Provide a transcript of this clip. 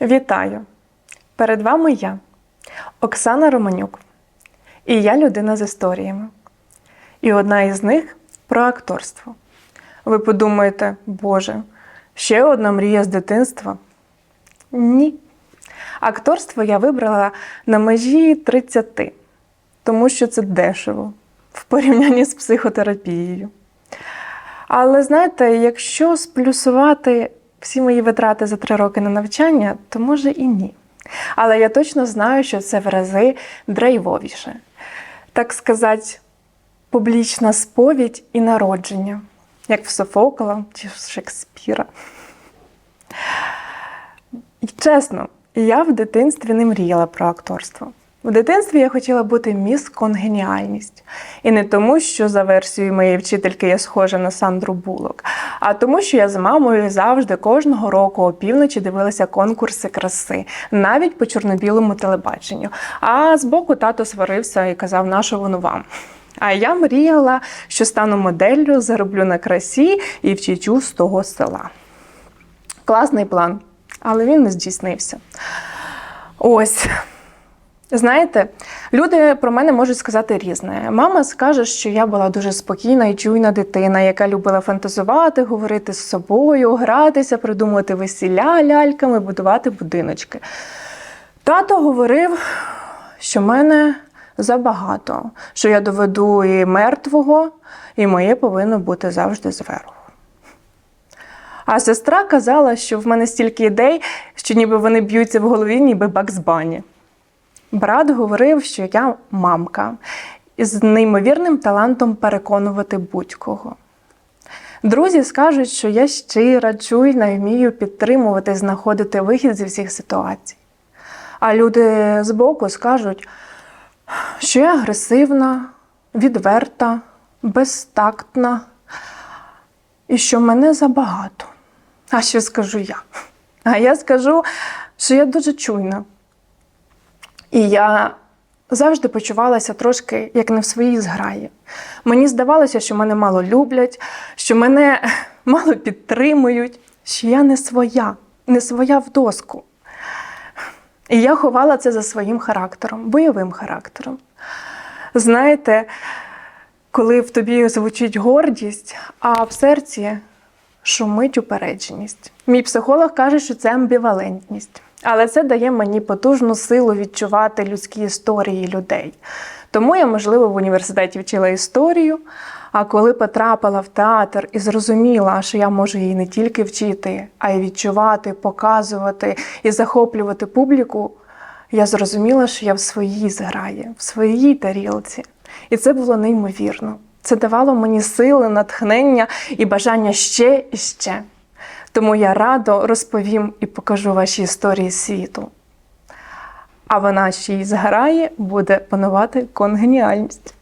Вітаю! Перед вами я, Оксана Романюк. І я людина з історіями. І одна із них про акторство. Ви подумаєте, Боже, ще одна мрія з дитинства? Ні. Акторство я вибрала на межі 30, тому що це дешево в порівнянні з психотерапією. Але знаєте, якщо сплюсувати всі мої витрати за три роки на навчання, то може і ні. Але я точно знаю, що це в рази драйвовіше. Так сказати, публічна сповідь і народження, як в Софокла чи в Шекспіра. І чесно, я в дитинстві не мріяла про акторство. В дитинстві я хотіла бути міс Конгеніальність. І не тому, що за версією моєї вчительки я схожа на Сандру Булок, а тому, що я з мамою завжди кожного року опівночі дивилася конкурси краси, навіть по чорно-білому телебаченню. А збоку тато сварився і казав, на що воно вам. А я мріяла, що стану моделлю, зароблю на красі і вчичу з того села. Класний план, але він не здійснився. Ось. Знаєте, люди про мене можуть сказати різне. Мама скаже, що я була дуже спокійна і чуйна дитина, яка любила фантазувати, говорити з собою, гратися, придумувати весілля ляльками, будувати будиночки. Тато говорив, що мене забагато, що я доведу і мертвого, і моє повинно бути завжди зверху. А сестра казала, що в мене стільки ідей, що ніби вони б'ються в голові, ніби Бакс Бані. Брат говорив, що я мамка із неймовірним талантом переконувати будь-кого. Друзі скажуть, що я щира, чуйна і вмію підтримувати, знаходити вихід зі всіх ситуацій. А люди збоку скажуть, що я агресивна, відверта, безтактна і що мене забагато. А що скажу я? А я скажу, що я дуже чуйна. І я завжди почувалася трошки як не в своїй зграї. Мені здавалося, що мене мало люблять, що мене мало підтримують, що я не своя, не своя в доску. І я ховала це за своїм характером, бойовим характером. Знаєте, коли в тобі звучить гордість, а в серці шумить упередженість. Мій психолог каже, що це амбівалентність. Але це дає мені потужну силу відчувати людські історії людей. Тому я, можливо, в університеті вчила історію. А коли потрапила в театр і зрозуміла, що я можу її не тільки вчити, а й відчувати, показувати і захоплювати публіку, я зрозуміла, що я в своїй зграї, в своїй тарілці. І це було неймовірно. Це давало мені сили, натхнення і бажання ще і ще. Тому я радо розповім і покажу ваші історії світу. А вона ще й зграї буде панувати конгеніальність.